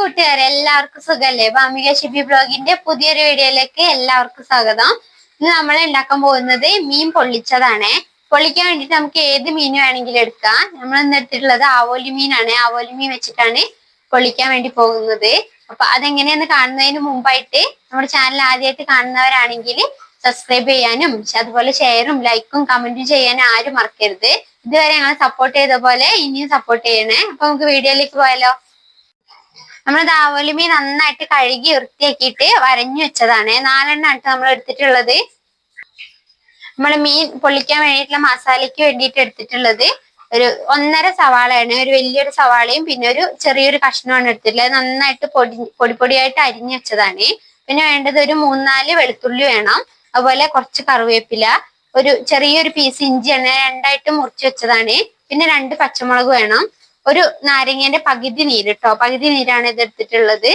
കൂട്ടുകാരെ എല്ലാവർക്കും സുഖല്ലേ? ഭാമിക ഷിബി ബ്ലോഗിന്റെ പുതിയൊരു വീഡിയോയിലേക്ക് എല്ലാവർക്കും സ്വാഗതം. ഇന്ന് നമ്മൾ ഉണ്ടാക്കാൻ പോകുന്നത് മീൻ പൊള്ളിച്ചതാണ്. പൊള്ളിക്കാൻ വേണ്ടിട്ട് നമുക്ക് ഏത് മീൻ വേണമെങ്കിലും എടുക്കാം. നമ്മൾ ഇന്ന് എടുത്തിട്ടുള്ളത് ആവോലി മീനാണ്. ആവോലി മീൻ വെച്ചിട്ടാണ് പൊള്ളിക്കാൻ വേണ്ടി പോകുന്നത്. അപ്പൊ അതെങ്ങനെയെന്ന് കാണുന്നതിന് മുമ്പായിട്ട് നമ്മുടെ ചാനൽ ആദ്യമായിട്ട് കാണുന്നവരാണെങ്കിൽ സബ്സ്ക്രൈബ് ചെയ്യാനും അതുപോലെ ഷെയറും ലൈക്കും കമന്റും ചെയ്യാനും ആരും മറക്കരുത്. ഇതുവരെ ഞങ്ങളെ സപ്പോർട്ട് ചെയ്ത പോലെ ഇനിയും സപ്പോർട്ട് ചെയ്യണേ. അപ്പൊ നമുക്ക് വീഡിയോയിലേക്ക് പോയാലോ? നമ്മൾ ദാവോലിമി നന്നായിട്ട് കഴുകി വൃത്തിയാക്കിയിട്ട് വരഞ്ഞു വെച്ചതാണ്. നാലെണ്ണാണ് നമ്മൾ എടുത്തിട്ടുള്ളത്. നമ്മൾ മീൻ പൊള്ളിക്കാൻ വേണ്ടിയിട്ടുള്ള മസാലയ്ക്ക് വേണ്ടിയിട്ട് എടുത്തിട്ടുള്ളത്. ഒരു ഒന്നര സവാളയാണ്. ഒരു വലിയൊരു സവാളയും പിന്നെ ഒരു ചെറിയൊരു കഷ്ണമാണ് എടുത്തിട്ടുള്ളത്. നന്നായിട്ട് പൊടി പൊടി പൊടിയായിട്ട് അരിഞ്ഞു വെച്ചതാണ്. പിന്നെ വേണ്ടത് ഒരു മൂന്നാൽ വെളുത്തുള്ളി വേണം. അതുപോലെ കുറച്ച് കറിവേപ്പില ഒരു ചെറിയൊരു പീസ് ഇഞ്ചിയാണ്. രണ്ടായിട്ട് മുറിച്ച് വെച്ചതാണ്. പിന്നെ രണ്ട് പച്ചമുളക് വേണം. ഒരു നാരങ്ങന്റെ പകുതി നീര് കേട്ടോ പകുതി നീരാണ് ഇത് എടുത്തിട്ടുള്ളത്.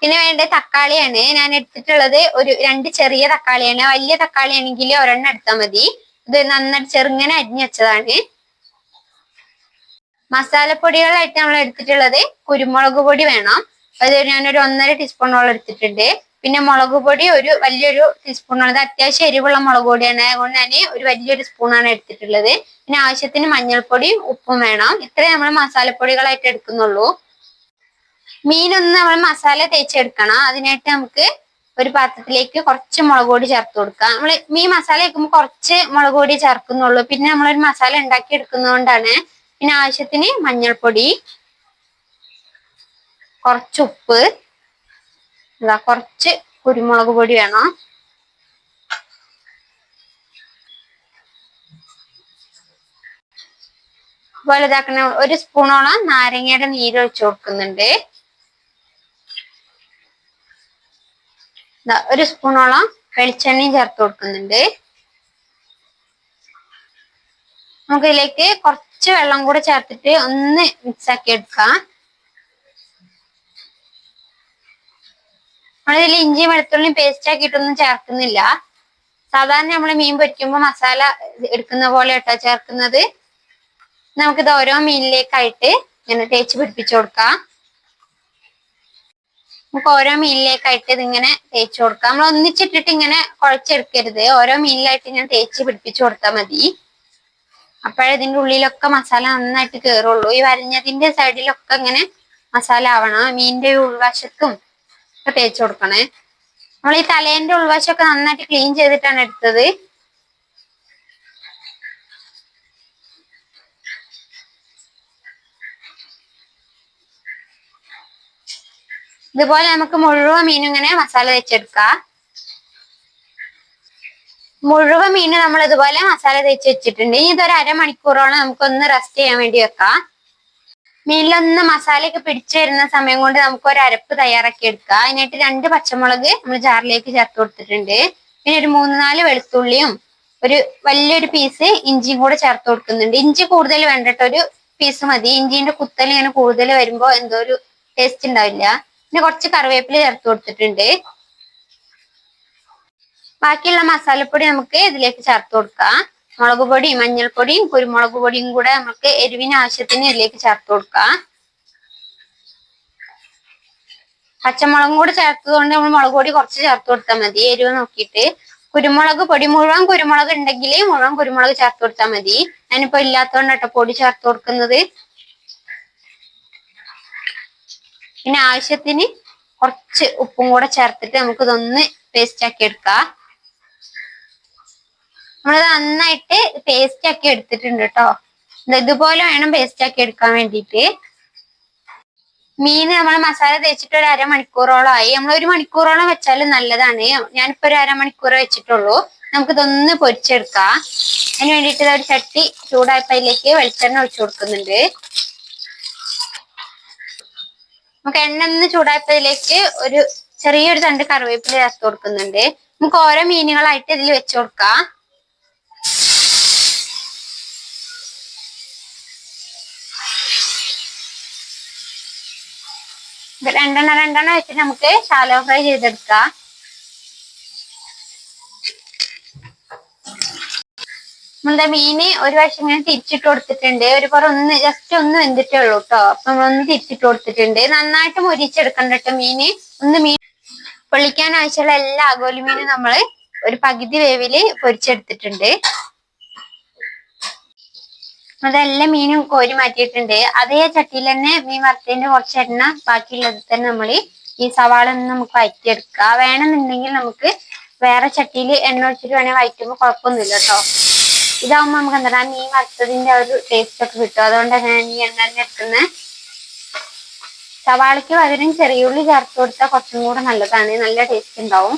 പിന്നെ വേണ്ട തക്കാളിയാണ്. ഞാൻ എടുത്തിട്ടുള്ളത് ഒരു രണ്ട് ചെറിയ തക്കാളിയാണ്. വലിയ തക്കാളി ആണെങ്കിൽ ഒരെണ്ണം എടുത്താൽ മതി. ഇത് നന്നായിട്ട് ചെറുങ്ങനെ അരിഞ്ഞു വെച്ചതാണ്. മസാലപ്പൊടികളായിട്ട് നമ്മൾ എടുത്തിട്ടുള്ളത് കുരുമുളക് പൊടി വേണം. അത് ഞാനൊരു ഒന്നര ടീസ്പൂണോളം എടുത്തിട്ടുണ്ട്. പിന്നെ മുളക് പൊടി ഒരു വലിയൊരു ടീസ്പൂണാണ് ഇത് അത്യാവശ്യം എരിവുള്ള മുളക് പൊടിയാണ്. അതുകൊണ്ട് ഞാൻ ഒരു വലിയൊരു സ്പൂണാണ് എടുത്തിട്ടുള്ളത്. പിന്നെ ആവശ്യത്തിന് മഞ്ഞൾപ്പൊടിയും ഉപ്പും വേണം. ഇത്രേ നമ്മൾ മസാലപ്പൊടികളായിട്ട് എടുക്കുന്നുള്ളൂ. മീനൊന്ന് നമ്മൾ മസാല തേച്ചെടുക്കണം. അതിനായിട്ട് നമുക്ക് ഒരു പാത്രത്തിലേക്ക് കുറച്ച് മുളക് പൊടി ചേർത്ത് കൊടുക്കാം. നമ്മൾ മീൻ മസാല വെക്കുമ്പോൾ കുറച്ച് മുളക് പൊടി ചേർക്കുന്നുള്ളൂ. പിന്നെ നമ്മളൊരു മസാല ഉണ്ടാക്കി എടുക്കുന്നതുകൊണ്ടാണ് പിന്നെ ആവശ്യത്തിന് മഞ്ഞൾപ്പൊടി കുറച്ച് ഉപ്പ് ഇതാ കുറച്ച് കുരുമുളക് പൊടി വേണം. അതുപോലെ ഇതാക്കണ ഒരു സ്പൂണോളം നാരങ്ങയുടെ നീര് ഒഴിച്ചു കൊടുക്കുന്നുണ്ട്. ഒരു സ്പൂണോളം വെളിച്ചെണ്ണയും ചേർത്ത് കൊടുക്കുന്നുണ്ട്. നമുക്ക് ഇതിലേക്ക് കുറച്ച് വെള്ളം കൂടെ ചേർത്തിട്ട് ഒന്ന് മിക്സ് ആക്കി എടുക്കാം. നമ്മളിതിൽ ഇഞ്ചിയും വെളുത്തുള്ളിയും പേസ്റ്റ് ആക്കിയിട്ടൊന്നും ചേർക്കുന്നില്ല. സാധാരണ നമ്മൾ മീൻ പൊരിക്കുമ്പോൾ മസാല എടുക്കുന്ന പോലെ കേട്ടോ ചേർക്കുന്നത്. നമുക്കിത് ഓരോ മീനിലേക്കായിട്ട് ഇങ്ങനെ തേച്ച് പിടിപ്പിച്ചു കൊടുക്കാം. നമുക്ക് ഓരോ മീനിലേക്കായിട്ട് ഇതിങ്ങനെ തേച്ച് കൊടുക്കാം. നമ്മൾ ഒന്നിച്ചിട്ടിട്ട് ഇങ്ങനെ കുഴച്ചെടുക്കരുത്. ഓരോ മീനിലായിട്ട് ഇങ്ങനെ തേച്ച് പിടിപ്പിച്ചു കൊടുത്താൽ മതി. അപ്പോഴേ ഇതിന്റെ ഉള്ളിലൊക്കെ മസാല നന്നായിട്ട് കയറുള്ളൂ ഈ വരഞ്ഞതിന്റെ സൈഡിലൊക്കെ ഇങ്ങനെ മസാല ആവണം. മീനിന്റെ ഉൾവശത്തും ഒക്കെ തേച്ച് കൊടുക്കണേ. നമ്മൾ ഈ തലേന്റെ ഉൾവശമൊക്കെ നന്നായിട്ട് ക്ലീൻ ചെയ്തിട്ടാണ് എടുത്തത്. ഇതുപോലെ നമുക്ക് മുഴുവൻ മീനും ഇങ്ങനെ മസാല തേച്ചെടുക്ക. മുഴുവൻ മീനും നമ്മൾ ഇതുപോലെ മസാല തേച്ച് വെച്ചിട്ടുണ്ട്. ഇനി ഇതൊരു അരമണിക്കൂറോളം നമുക്കൊന്ന് റെസ്റ്റ് ചെയ്യാൻ വേണ്ടി വെക്കാം. മീനിലൊന്ന് മസാലയൊക്കെ പിടിച്ചു വരുന്ന സമയം കൊണ്ട് നമുക്ക് ഒരു അരപ്പ് തയ്യാറാക്കി എടുക്കാം. അതിനായിട്ട് രണ്ട് പച്ചമുളക് നമ്മൾ ജാറിലേക്ക് ചേർത്ത് കൊടുത്തിട്ടുണ്ട്. പിന്നെ ഒരു മൂന്ന് നാല് വെളുത്തുള്ളിയും ഒരു വലിയൊരു പീസ് ഇഞ്ചിയും കൂടെ ചേർത്ത് കൊടുക്കുന്നുണ്ട്. ഇഞ്ചി കൂടുതൽ വേണ്ടട്ടോ? ഒരു പീസ് മതി. ഇഞ്ചിന്റെ കുത്തൽ ഇങ്ങനെ കൂടുതൽ വരുമ്പോ എന്തോ ഒരു ടേസ്റ്റ് ഉണ്ടാവില്ല. പിന്നെ കുറച്ച് കറിവേപ്പില ചേർത്ത് കൊടുത്തിട്ടുണ്ട്. ബാക്കിയുള്ള മസാലപ്പൊടി നമുക്ക് ഇതിലേക്ക് ചേർത്ത് കൊടുക്കാം. മുളക് പൊടി മഞ്ഞൾപ്പൊടിയും കുരുമുളക് പൊടിയും കൂടെ നമുക്ക് എരിവിന് ആവശ്യത്തിന് ഇതിലേക്ക് ചേർത്ത് കൊടുക്കാം. പച്ചമുളകും കൂടെ ചേർത്തതുകൊണ്ട് നമ്മൾ മുളക് പൊടി കുറച്ച് ചേർത്ത് കൊടുത്താൽ മതി. എരിവ് നോക്കിയിട്ട്. കുരുമുളക് പൊടി മുഴുവൻ കുരുമുളക് ഉണ്ടെങ്കിൽ മുഴുവൻ കുരുമുളക് ചേർത്ത് കൊടുത്താൽ മതി. ഞാനിപ്പോ ഇല്ലാത്തതുകൊണ്ട് കേട്ടോ പൊടി ചേർത്ത് കൊടുക്കുന്നത്. പിന്നെ ആവശ്യത്തിന് കുറച്ച് ഉപ്പും കൂടെ ചേർത്തിട്ട് നമുക്ക് ഇതൊന്ന് പേസ്റ്റ് ആക്കി എടുക്കാം. നമ്മളത് നന്നായിട്ട് പേസ്റ്റ് ആക്കി എടുത്തിട്ടുണ്ട് കേട്ടോ ഇതുപോലെ വേണം പേസ്റ്റ് ആക്കി എടുക്കാൻ വേണ്ടിയിട്ട് മീൻ നമ്മൾ മസാല തേച്ചിട്ട് ഒരു അരമണിക്കൂറോളം ആയി നമ്മൾ ഒരു മണിക്കൂറോളം വെച്ചാലും നല്ലതാണ്. ഞാനിപ്പോ ഒരു അരമണിക്കൂർ വെച്ചിട്ടുള്ളൂ. നമുക്കിതൊന്ന് പൊരിച്ചെടുക്കാം. അതിന് വേണ്ടിയിട്ട് ഒരു ചട്ടി ചൂടായപ്പതിലേക്ക് വെളിച്ചെണ്ണ ഒഴിച്ചു കൊടുക്കുന്നുണ്ട്. നമുക്ക് എണ്ണ ഒന്ന് ചൂടായപ്പതിലേക്ക് ഒരു ചെറിയൊരു തണ്ട് കറിവേപ്പില ചേർത്ത് കൊടുക്കുന്നുണ്ട്. നമുക്ക് ഓരോ മീനുകളായിട്ട് ഇതിൽ വെച്ചു കൊടുക്കാം. രണ്ടെണ്ണം രണ്ടെണ്ണം വെച്ചിട്ട് നമുക്ക് ഷാലോ ഫ്രൈ ചെയ്തെടുക്കാം. നമ്മളുടെ മീന് ഒരു വശം ഇങ്ങനെ തിരിച്ചിട്ട് കൊടുത്തിട്ടുണ്ട്. ഒരു പുറം ഒന്ന് ജസ്റ്റ് ഒന്ന് വെന്തിട്ടേ ഉള്ളൂ കേട്ടോ അപ്പൊ നമ്മളൊന്ന് തിരിച്ചിട്ട് കൊടുത്തിട്ടുണ്ട്. നന്നായിട്ട് മുരിച്ചെടുക്കണ്ട കേട്ടോ മീന്. ഒന്ന് മീൻ പൊള്ളിക്കാൻ ആവശ്യമുള്ള എല്ലാ ആഗോലി മീനും നമ്മൾ ഒരു പകുതി വേവിൽ പൊരിച്ചെടുത്തിട്ടുണ്ട്. അതെല്ലാം മീനും കോരി മാറ്റിയിട്ടുണ്ട്. അതേ ചട്ടിയിൽ തന്നെ മീൻ വറുത്തതിന്റെ കുറച്ച് എണ്ണ ബാക്കിയുള്ളത് തന്നെ നമ്മൾ ഈ സവാള ഒന്ന് നമുക്ക് വഴറ്റിയെടുക്കുക വേണമെന്നുണ്ടെങ്കിൽ നമുക്ക് വേറെ ചട്ടിയിൽ എണ്ണ ഒഴിച്ചിട്ട് വേണേൽ വഴറ്റുമ്പോൾ കുഴപ്പമൊന്നുമില്ല കേട്ടോ. ഇതാവുമ്പോൾ നമുക്ക് എന്താ പറയുക മീൻ വറുത്തതിന്റെ ഒരു ടേസ്റ്റ് ഒക്കെ കിട്ടും. അതുകൊണ്ട് ഞാൻ ഈ എണ്ണ തന്നെ എടുക്കുന്നത്. സവാളയ്ക്ക് പകരം ചെറിയുള്ളി ചേർത്ത് കൊടുത്താൽ കുറച്ചും കൂടെ നല്ലതാണ്. നല്ല ടേസ്റ്റ് ഉണ്ടാവും.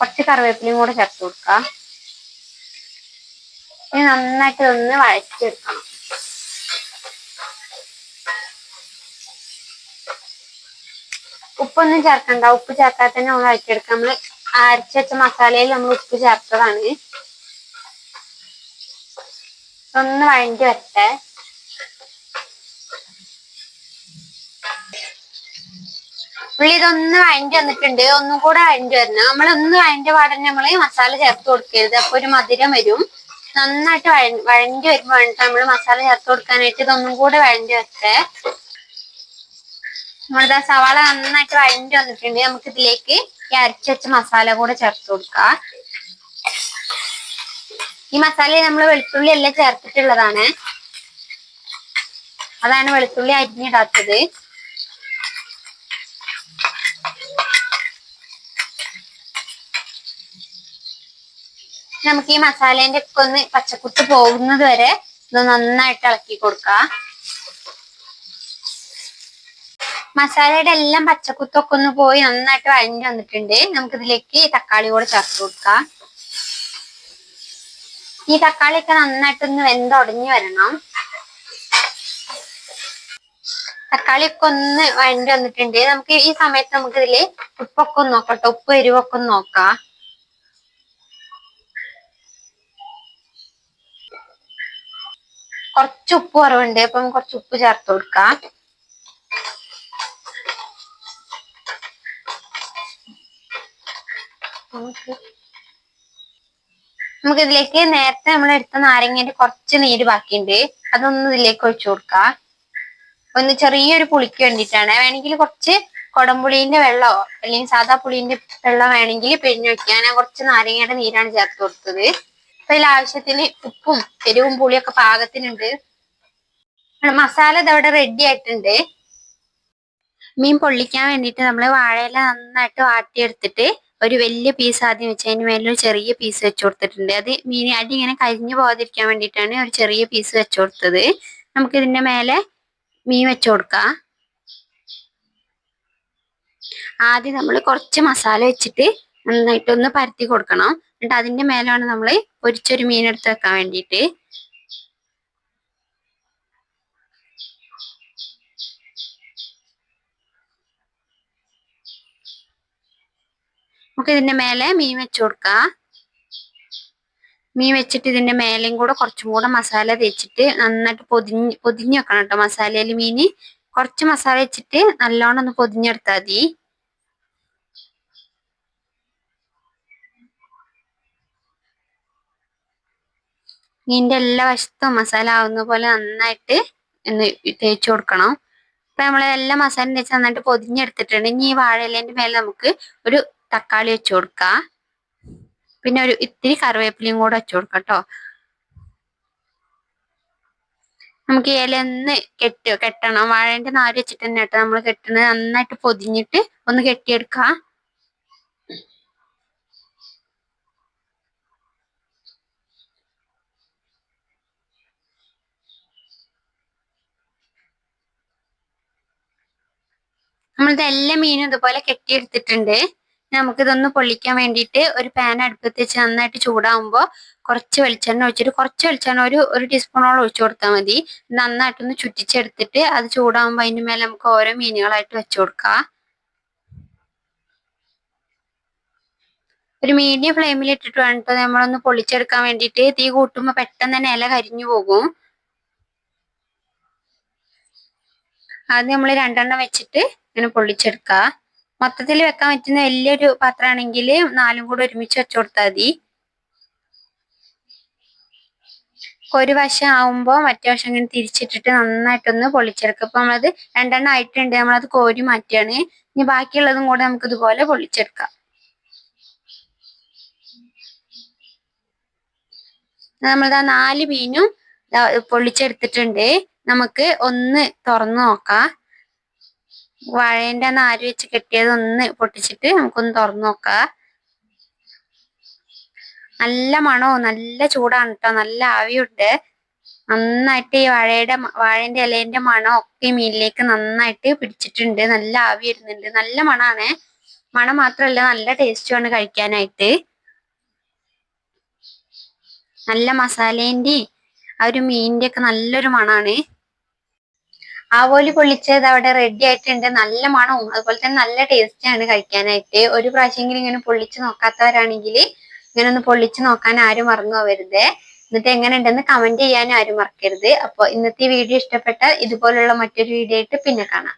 കുറച്ച് കറിവേപ്പിലയും കൂടെ ചേർത്ത് കൊടുക്കാം. ഇനി നന്നായിട്ട് ഒന്ന് വഴച്ചെടുക്കണം ഉപ്പൊന്നും ചേർക്കണ്ട. ഉപ്പ് ചേർക്കാതെ തന്നെ നമ്മൾ വഴറ്റിയെടുക്കാം. നമ്മൾ അരച്ച് വെച്ച മസാലയിൽ നമ്മൾ ഉപ്പ് ചേർത്തതാണ്. ഒന്ന് വഴണ്ടി വരട്ടെ. പുള്ളി ഇതൊന്ന് വഴണ്ടി വന്നിട്ടുണ്ട്. ഒന്നും കൂടെ വഴണ്ടി വരണം. നമ്മൾ ഒന്ന് വഴന്റെ പാടന്നെ നമ്മൾ മസാല ചേർത്ത് കൊടുക്കരുത്. അപ്പൊ ഒരു മധുരം വരും. നന്നായിട്ട് വഴ വഴണ്ടി വരുമ്പോ നമ്മൾ മസാല ചേർത്ത് കൊടുക്കാനായിട്ട് ഇതൊന്നും കൂടെ വഴഞ്ഞു വെച്ചേ നമ്മളിതാ സവാള നന്നായിട്ട് വഴഞ്ഞു വന്നിട്ടുണ്ട്. നമുക്ക് ഇതിലേക്ക് ഈ അരച്ച് വെച്ച മസാല കൂടെ ചേർത്ത് കൊടുക്കാം. ഈ മസാല നമ്മൾ വെളുത്തുള്ളി എല്ലാം ചേർത്തിട്ടുള്ളതാണ്. അതാണ് വെളുത്തുള്ളി അരിഞ്ഞിടാത്തത്. നമുക്ക് ഈ മസാലേന്റെ ഒക്കെ ഒന്ന് പച്ചക്കുത്ത് പോകുന്നത് വരെ ഇത് നന്നായിട്ട് ഇളക്കി കൊടുക്കാം. മസാലയുടെ എല്ലാം പച്ചക്കുത്തൊക്കെ ഒന്ന് പോയി നന്നായിട്ട് വഴഞ്ഞു വന്നിട്ടുണ്ട്. നമുക്ക് ഇതിലേക്ക് തക്കാളി കൂടെ ചേർത്ത് കൊടുക്കാം. ഈ തക്കാളിയൊക്കെ നന്നായിട്ടൊന്ന് വെന്തുടഞ്ഞു വരണം. തക്കാളിയൊക്കെ ഒന്ന് വഴണ്ടി വന്നിട്ടുണ്ട്. നമുക്ക് ഈ സമയത്ത് നമുക്ക് ഇതിൽ ഉപ്പൊക്കെ ഒന്ന് നോക്കട്ടെ. ഉപ്പ് എരിവൊക്കെ ഒന്ന് നോക്കാം. കുറച്ച് ഉപ്പ് കുറവുണ്ട്. അപ്പം കുറച്ച് ഉപ്പ് ചേർത്ത് കൊടുക്കാം. നമുക്ക് ഇതിലേക്ക് നേരത്തെ നമ്മൾ എടുത്ത നാരങ്ങേന്റെ കുറച്ച് നീര് ബാക്കിയുണ്ട്. അതൊന്ന് ഇതിലേക്ക് ഒഴിച്ചു കൊടുക്കാം. ഒന്ന് ചെറിയൊരു പുളിക്ക് വേണ്ടിയിട്ടാണ്. വേണമെങ്കിൽ കുറച്ച് കൊടംപുളീന്റെ വെള്ളമോ അല്ലെങ്കിൽ സാധാ പുളീന്റെ വെള്ളം വേണമെങ്കിൽ പിഴിഞ്ഞ് വെക്കുക. ഞാൻ കുറച്ച് നാരങ്ങയുടെ നീരാണ് ചേർത്ത് കൊടുത്തത്. അപ്പൊ ഇതിൽ ആവശ്യത്തിന് ഉപ്പും എരിവും പുളിയൊക്കെ പാകത്തിനുണ്ട്. മസാല ഇതവിടെ റെഡി ആയിട്ടുണ്ട്. മീൻ പൊള്ളിക്കാൻ വേണ്ടിയിട്ട് നമ്മൾ വാഴയില നന്നായിട്ട് വാട്ടിയെടുത്തിട്ട് ഒരു വലിയ പീസ് ആദ്യം വെച്ച് അതിന് മേലെ ഒരു ചെറിയ പീസ് വെച്ച് കൊടുത്തിട്ടുണ്ട്. അത് മീൻ അടി ഇങ്ങനെ കരിഞ്ഞു പോകാതിരിക്കാൻ വേണ്ടിയിട്ടാണ് ഒരു ചെറിയ പീസ് വെച്ച് കൊടുത്തത്. ഇതിന്റെ മേലെ മീൻ വെച്ച് കൊടുക്കുക ആദ്യം നമ്മൾ കുറച്ച് മസാല വെച്ചിട്ട് നന്നായിട്ട് ഒന്ന് പരത്തി കൊടുക്കണം. എന്നിട്ട് അതിന്റെ മേലാണ് നമ്മൾ പൊരിച്ചൊരു മീൻ എടുത്ത് വെക്കാൻ വേണ്ടിയിട്ട്. നമുക്ക് ഇതിന്റെ മേലെ മീൻ വെച്ച് കൊടുക്കാം. മീൻ വെച്ചിട്ട് ഇതിന്റെ മേലെയും കൂടെ കുറച്ചും കൂടെ മസാല തേച്ചിട്ട് നന്നായിട്ട് പൊതിഞ്ഞ് പൊതിഞ്ഞ് വെക്കണം കേട്ടോ മസാലയിൽ മീന്. കുറച്ച് മസാല വെച്ചിട്ട് നല്ലോണം ഒന്ന് പൊതിഞ്ഞെടുത്താൽ മതി. മീനിന്റെ എല്ലാ വശത്തും മസാല ആവുന്ന പോലെ നന്നായിട്ട് ഒന്ന് തേച്ച് കൊടുക്കണം. ഇപ്പൊ നമ്മൾ എല്ലാ മസാലയും തേച്ച് നന്നായിട്ട് പൊതിഞ്ഞെടുത്തിട്ടുണ്ട്. ഇനി ഈ വാഴയിലേന്റെ മേലെ നമുക്ക് ഒരു തക്കാളി വെച്ച് കൊടുക്കാം. പിന്നെ ഒരു ഇത്തിരി കറിവേപ്പിലയും കൂടെ വെച്ചു കൊടുക്കാം കേട്ടോ നമുക്ക് ഇലന്ന് കെട്ട് കെട്ടണം. വാഴേന്റെ നാര് വെച്ചിട്ട് തന്നെ കേട്ടോ നമ്മൾ കെട്ടുന്നത്. നന്നായിട്ട് പൊതിഞ്ഞിട്ട് ഒന്ന് കെട്ടിയെടുക്ക. നമ്മളിത് എല്ലാ മീനും ഇതുപോലെ കെട്ടിയെടുത്തിട്ടുണ്ട്. നമുക്കിതൊന്ന് പൊള്ളിക്കാൻ വേണ്ടിയിട്ട് ഒരു പാൻ അടുപ്പത്ത് വെച്ച് നന്നായിട്ട് ചൂടാവുമ്പോൾ കുറച്ച് വെളിച്ചെണ്ണ ഒഴിച്ചിട്ട് കുറച്ച് വെളിച്ചെണ്ണ ഒരു ഒരു ടീസ്പൂണോളം ഒഴിച്ചു കൊടുത്താൽ മതി. നന്നായിട്ടൊന്ന് ചുറ്റിച്ചെടുത്തിട്ട് അത് ചൂടാവുമ്പോൾ അതിന്റെ മേലെ നമുക്ക് ഓരോ മീനുകളായിട്ട് വെച്ചു കൊടുക്കാം. ഒരു മീഡിയം ഫ്ലെയിമിൽ ഇട്ടിട്ട് വേണം നമ്മളൊന്ന് പൊള്ളിച്ചെടുക്കാൻ വേണ്ടിയിട്ട് തീ കൂട്ടുമ്പോൾ പെട്ടെന്ന് തന്നെ ഇല കരിഞ്ഞു പോകും. ആദ്യം നമ്മൾ രണ്ടെണ്ണം വെച്ചിട്ട് ഇങ്ങനെ പൊള്ളിച്ചെടുക്കുക മൊത്തത്തിൽ വെക്കാൻ പറ്റുന്ന വലിയൊരു പാത്രമാണെങ്കിൽ നാലും കൂടെ ഒരുമിച്ച് വെച്ചു കൊടുത്താൽ മതി. ഒരു വശം ആവുമ്പോൾ മറ്റേ വശം ഇങ്ങനെ തിരിച്ചിട്ടിട്ട് നന്നായിട്ടൊന്ന് പൊള്ളിച്ചെടുക്കുക. ഇപ്പം നമ്മളത് രണ്ടെണ്ണം ആയിട്ടുണ്ട്. നമ്മളത് കോരി മാറ്റുകയാണ്. ഇനി ബാക്കിയുള്ളതും കൂടെ നമുക്ക് ഇതുപോലെ പൊള്ളിച്ചെടുക്കാം. നമ്മളിതാ നാല് മീനും പൊളിച്ചെടുത്തിട്ടുണ്ട് നമുക്ക് ഒന്ന് തുറന്നു നോക്കാം. വാഴേന്റെ നാര് വെച്ച് കെട്ടിയത് ഒന്ന് പൊട്ടിച്ചിട്ട് നമുക്കൊന്ന് തുറന്നു നോക്കാം. നല്ല മണവും നല്ല ചൂടാണ് കേട്ടോ നല്ല ആവിയുണ്ട്. നന്നായിട്ട് ഈ വാഴയുടെ വാഴേന്റെ ഇലേന്റെ മണം ഒക്കെ മീനിലേക്ക് നന്നായിട്ട് പിടിച്ചിട്ടുണ്ട്. നല്ല ആവി വരുന്നുണ്ട്. നല്ല മണാണ്. മണം മാത്രമല്ല നല്ല ടേസ്റ്റുമാണ് കഴിക്കാനായിട്ട്. നല്ല മസാലേന്റെ ആ ഒരു മീനിന്റെ ഒക്കെ നല്ലൊരു മണാണ്. ആവോലി പൊള്ളിച്ചത് അവിടെ റെഡി ആയിട്ടുണ്ട്. നല്ല മണവും അതുപോലെ തന്നെ നല്ല ടേസ്റ്റ് ആണ് കഴിക്കാനായിട്ട്. ഒരു പ്രാവശ്യമെങ്കിലും ഇങ്ങനെ പൊള്ളിച്ച് നോക്കാത്തവരാണെങ്കിൽ ഇങ്ങനെ ഒന്ന് പൊള്ളിച്ച് നോക്കാൻ ആരും മറന്നു പോവരുത് എന്നിട്ട് എങ്ങനെ ഉണ്ടെന്ന് കമന്റ് ചെയ്യാൻ ആരും മറക്കരുത്. അപ്പോൾ ഇന്നത്തെ വീഡിയോ ഇഷ്ടപ്പെട്ട ഇതുപോലുള്ള മറ്റൊരു വീഡിയോ ആയിട്ട് പിന്നെ കാണാം.